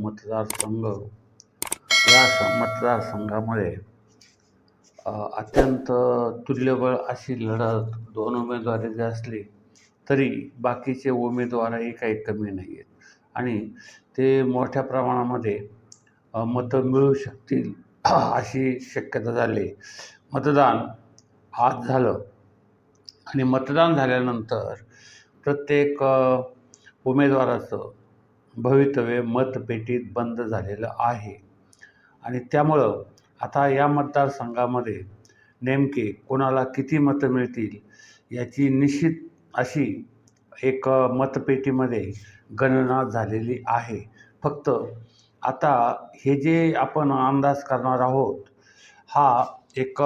मतदारसंघ या स- मतदारसंघामध्ये अत्यंत तुल्यबळ अशी लढत दोन उमेदवारी जरी असली तरी बाकीचे उमेदवारही काही कमी नाही आहेत आणि ते मोठ्या प्रमाणामध्ये मतं मिळू शकतील अशी शक्यता झाली. मतदान आज झालं आणि मतदान झाल्यानंतर प्रत्येक उमेदवाराचं भवितव्य मतपेटीत बंद झालेलं आहे. आणि त्यामुळं आता या मतदारसंघामध्ये नेमके कोणाला किती मतं मिळतील याची निश्चित अशी एक मतपेटीमध्ये गणना झालेली आहे. फक्त आता हे जे आपण अंदाज करणार आहोत हा एक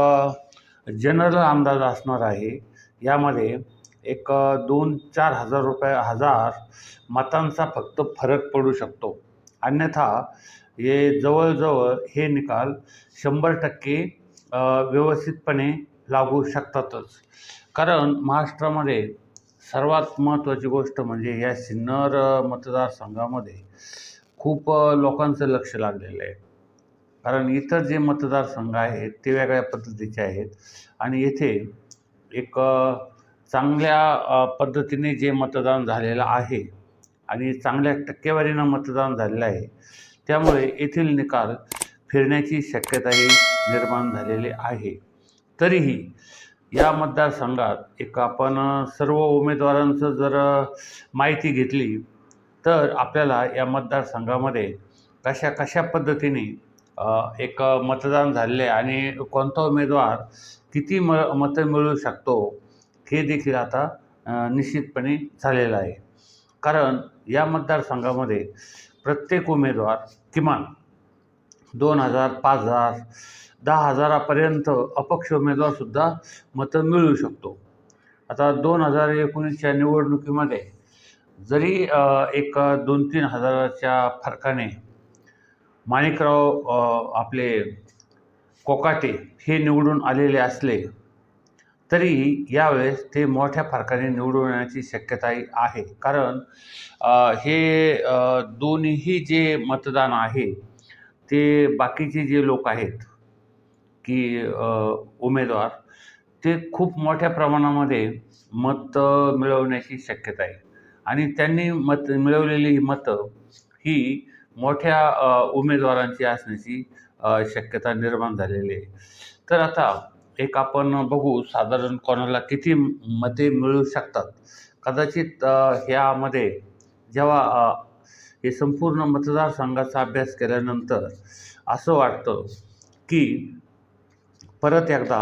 जनरल अंदाज असणार आहे. यामध्ये एक दोन चार हजार रुपये हजार मतांचा फक्त फरक पडू शकतो. अन्यथा हे जवळजवळ हे निकाल शंभर टक्के व्यवस्थितपणे लागू शकतातच. कारण महाराष्ट्रामध्ये सर्वात महत्त्वाची गोष्ट म्हणजे या सिन्नर मतदारसंघामध्ये खूप लोकांचं लक्ष लागलेलं आहे. कारण इतर जे मतदारसंघ आहेत ते वेगळ्या पद्धतीचे आहेत. आणि येथे एक चांगल्या पद्धतीने जे मतदान झालेलं आहे आणि चांगल्या टक्केवारीनं मतदान झालेलं आहे त्यामुळे येथील निकाल फिरण्याची शक्यताही निर्माण झालेली आहे. तरीही या मतदारसंघात एक आपण सर्व उमेदवारांचं जर माहिती घेतली तर आपल्याला या मतदारसंघामध्ये कशा कशा पद्धतीने एक मतदान झालेले आहे आणि कोणता उमेदवार किती म मतं मिळू शकतो हे देखील आता निश्चितपणे झालेलं आहे. कारण या मतदारसंघामध्ये प्रत्येक उमेदवार किमान दोन हजार पाच हजार दहा हजारापर्यंत अपक्ष उमेदवारसुद्धा मतं मिळू शकतो. आता दोन हजार एकोणीसच्या निवडणुकीमध्ये जरी एक दोन तीन हजाराच्या फरकाने माणिकराव आपले कोकाटे हे निवडून आलेले असले तरी यावेळेस ते मोठ्या फरकाने निवडून येण्याची शक्यताही आहे. कारण हे दोन्ही जे मतदान आहे ते बाकीचे जे लोक आहेत की उमेदवार ते खूप मोठ्या प्रमाणामध्ये मतं मिळवण्याची शक्यता आहे. आणि त्यांनी मत मिळवलेली मतं ही मोठ्या उमेदवारांची असण्याची शक्यता निर्माण झालेली आहे. तर आता एक आपण बघू साधारण कोणाला किती मते मिळू शकतात. कदाचित ह्यामध्ये जेव्हा हे संपूर्ण मतदारसंघाचा अभ्यास केल्यानंतर असं वाटतं की परत एकदा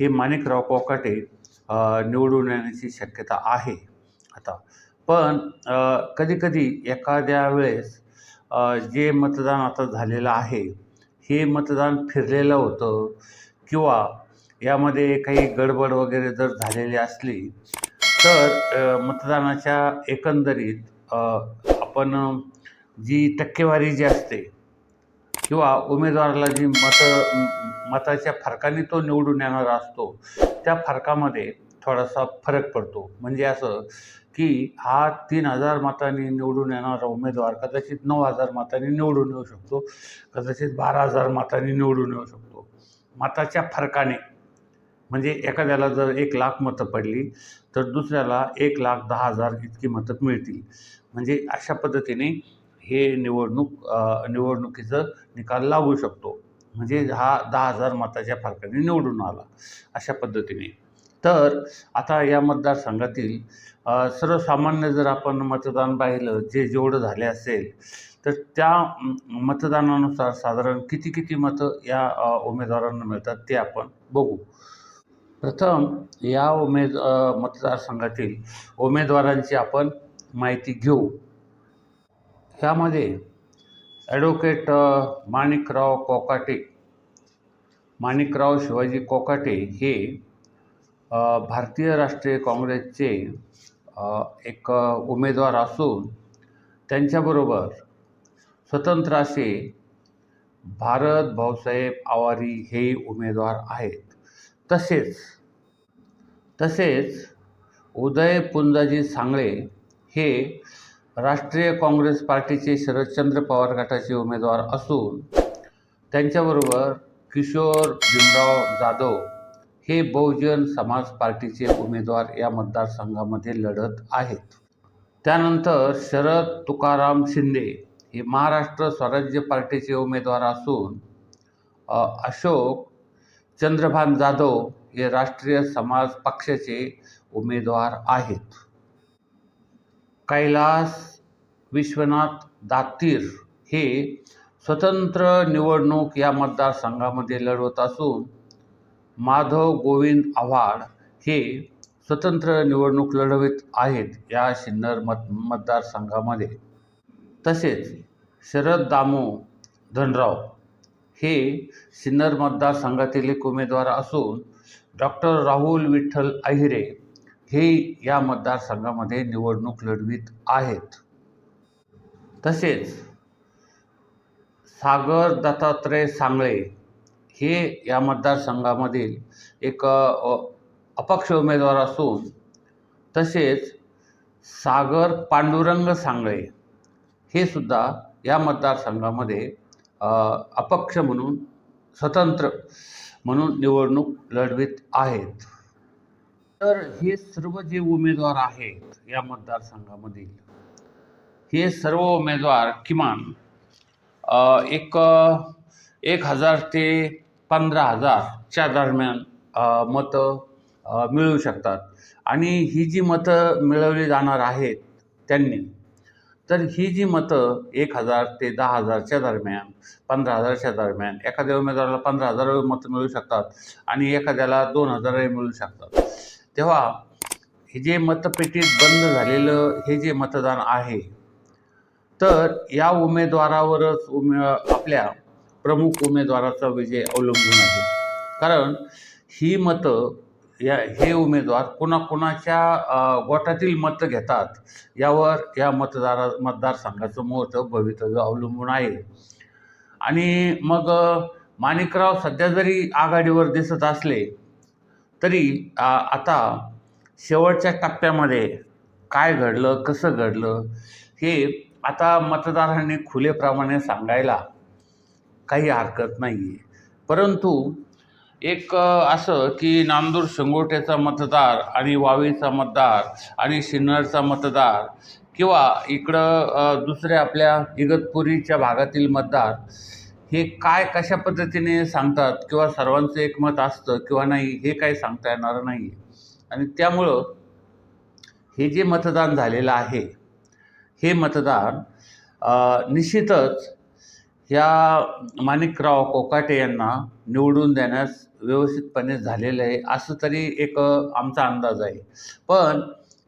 हे माणिकराव कोकाटे निवडून येण्याची शक्यता आहे आता. पण कधीकधी एखाद्या वेळेस जे मतदान आता झालेलं आहे हे मतदान फिरलेलं होतं किंवा यामध्ये काही गडबड वगैरे जर झालेली असली तर मतदानाच्या एकंदरीत आपण जी टक्केवारी जी असते किंवा उमेदवाराला जी मतं मताच्या फरकाने तो निवडून येणारा असतो त्या फरकामध्ये थोडासा फरक पडतो. म्हणजे असं की हा तीन हजार मतांनी निवडून येणारा उमेदवार कदाचित नऊ हजार मतांनी निवडून येऊ शकतो कदाचित बारा हजार मतांनी निवडून येऊ शकतो. मताच्या फरकाने म्हणजे एखाद्याला जर एक लाख मतं पडली तर दुसऱ्याला एक लाख दहा हजार इतकी मतं मिळतील. म्हणजे अशा पद्धतीने हे निवडणूक निवडणुकीचं निकाल लागू शकतो. म्हणजे हा दहा हजार मताच्या फरकाने निवडून आला अशा पद्धतीने. तर आता या मतदारसंघातील सर्वसामान्य जर आपण मतदान पाहिलं जे जेवढं झाले असेल तर त्या मतदानानुसार साधारण किती किती मतं या उमेदवारांना मिळतात ते आपण बघू. प्रथम या उमेद मतदारसंघातील उमेदवारांची आपण माहिती घेऊ. ह्यामध्ये ॲडव्होकेट माणिकराव कोकाटे. माणिकराव शिवाजी कोकाटे हे भारतीय राष्ट्रीय काँग्रेसचे एक उमेदवार असून त्यांच्याबरोबर स्वतंत्र असे भारत भाऊसाहेब आवारी हे उमेदवार आहेत. तसेच तसेच उदय पुंजाजी सांगळे हे राष्ट्रीय काँग्रेस पार्टीचे शरदचंद्र पवार गटाचे उमेदवार असून त्यांच्याबरोबर किशोर भीमराव जाधव हे बहुजन समाज पार्टीचे उमेदवार या मतदारसंघामध्ये लढत आहेत. त्यानंतर शरद तुकाराम शिंदे हे महाराष्ट्र स्वराज्य पार्टीचे उमेदवार असून अशोक चंद्रभान जाधव हे राष्ट्रीय समाज पक्षाचे उमेदवार आहेत. कैलास विश्वनाथ दातीर हे स्वतंत्र निवडणूक या मतदारसंघामध्ये लढवत असून माधव गोविंद आव्हाड हे स्वतंत्र निवडणूक लढवित आहेत या सिन्नर मत मतदारसंघामध्ये. तसेच शरद दामो धनराव हे सिन्नर मतदारसंघातील एक उमेदवार असून डॉक्टर राहुल विठ्ठल अहिरे हे या मतदारसंघामध्ये निवडणूक लढवित आहेत. तसेच सागर दत्तात्रय सांगळे हे या मतदारसंघामधील एक अपक्ष उमेदवार असून तसेच सागर पांडुरंग सांगळे हे सुद्धा या मतदारसंघामध्ये अपक्ष म्हणून स्वतंत्र म्हणून निवडणूक लढवित आहेत. तर हे सर्व जे उमेदवार आहेत या मतदारसंघामधील हे सर्व उमेदवार किमान एक एक हजार ते पंधरा हजारच्या दरम्यान मतं मिळू शकतात. आणि ही जी मतं मिळवली जाणार आहेत त्यांनी तर ही जी मतं एक हजार ते दहा हजारच्या दरम्यान पंधरा हजारच्या दरम्यान एखाद्या उमेदवाराला पंधरा हजार मतं मिळू शकतात आणि एखाद्याला दोन हजारही मिळू शकतात. तेव्हा हे जे मतपेटीत बंद झालेलं हे जे मतदान आहे तर या उमेदवारावरच उमे आपल्या प्रमुख उमेदवाराचा विजय अवलंबून आहे. कारण ही मतं या हे उमेदवार कोणाकोणाच्या गोटातील मतं घेतात यावर या मतदारा मतदारसंघाचं मोठं भवितव्य अवलंबून आहे. आणि मग माणिकराव सध्या जरी आघाडीवर दिसत असले तरी आ, आता शेवटच्या टप्प्यामध्ये काय घडलं कसं घडलं हे आता मतदारांनी खुलेप्रमाणे सांगायला काही हरकत नाही आहे परंतु एक असं की नांदूर शेंगोट्याचा मतदार आणि वावीचा मतदार आणि सिन्नरचा मतदार किंवा इकडं दुसऱ्या आपल्या इगतपुरीच्या भागातील मतदार हे काय कशा पद्धतीने सांगतात किंवा सर्वांचं एकमत असतं किंवा नाही हे काही सांगता येणार नाही. आणि त्यामुळं हे जे मतदान झालेलं आहे हे मतदान निश्चितच ह्या माणिकराव कोकाटे यांना निवडून देण्यास व्यवस्थितपणे झालेलं आहे असं तरी एक आमचा अंदाज आहे. पण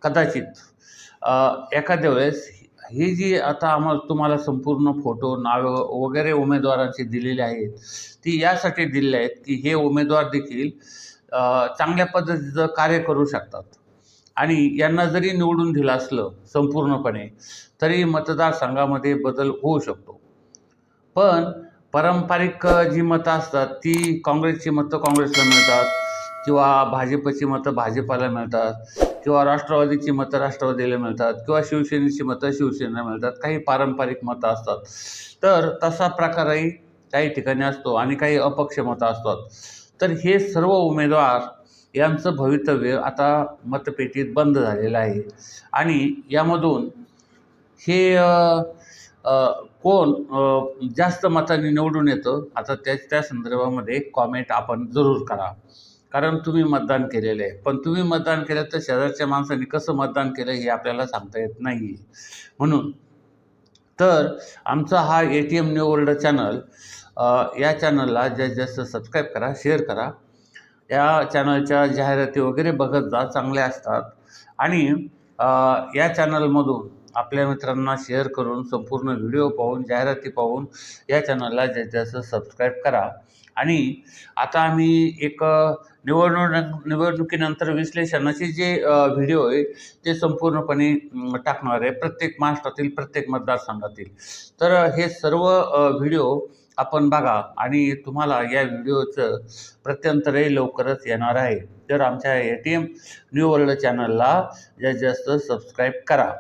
कदाचित एखाद्या वेळेस ही जी आता आम्हाला तुम्हाला संपूर्ण फोटो नावं वगैरे उमेदवारांची दिलेली आहेत ती यासाठी दिलेली आहेत की हे उमेदवार देखील चांगल्या पद्धतीचं कार्य करू शकतात. आणि यांना जरी निवडून दिलं असलं संपूर्णपणे तरी मतदारसंघामध्ये बदल होऊ शकतो. पण पारंपरिक जी मतं असतात ती काँग्रेसची मतं काँग्रेसला मिळतात किंवा भाजपची मतं भाजपाला मिळतात किंवा राष्ट्रवादीची मतं राष्ट्रवादीला मिळतात किंवा शिवसेनेची मतं शिवसेनेला मिळतात काही पारंपरिक मतं असतात. तर तसा प्रकारही काही ठिकाणी असतो आणि काही अपक्ष मतं असतात. तर हे सर्व उमेदवार यांचं भवितव्य आता मतपेटीत बंद झालेलं आहे. आणि यामधून हे कोण जास्त मतांनी निवडून येतं आता त्या त्या संदर्भामध्ये कॉमेंट आपण जरूर करा. कारण तुम्ही मतदान केलेलं आहे. पण तुम्ही मतदान केलं तर शेजारच्या माणसांनी कसं मतदान केलं हे आपल्याला सांगता येत नाही म्हणून तर आमचा हा A T M new world channel या चॅनलला जास्तीत जास्त सबस्क्राईब करा शेअर करा. या चॅनलच्या जाहिराती वगैरे बघत जा चांगल्या असतात. आणि या चॅनलमधून आपल्या मित्रांना शेअर करून संपूर्ण व्हिडिओ पाहून जाहिराती पाहून या चॅनलला जास्तीत जास्त सबस्क्राईब करा. आणि आता आम्ही एक निवडणूक निवडणुकीनंतर विश्लेषणाचे जे व्हिडिओ आहे ते संपूर्णपणे टाकणार आहे. प्रत्येक महाराष्ट्रातील प्रत्येक मतदारसंघातील. तर हे सर्व व्हिडिओ आपण बघा आणि तुम्हाला या व्हिडिओचं प्रत्यंतरही लवकरच येणार आहे. तर आमच्या A T M new world चॅनलला जास्तीत जास्त सबस्क्राईब करा.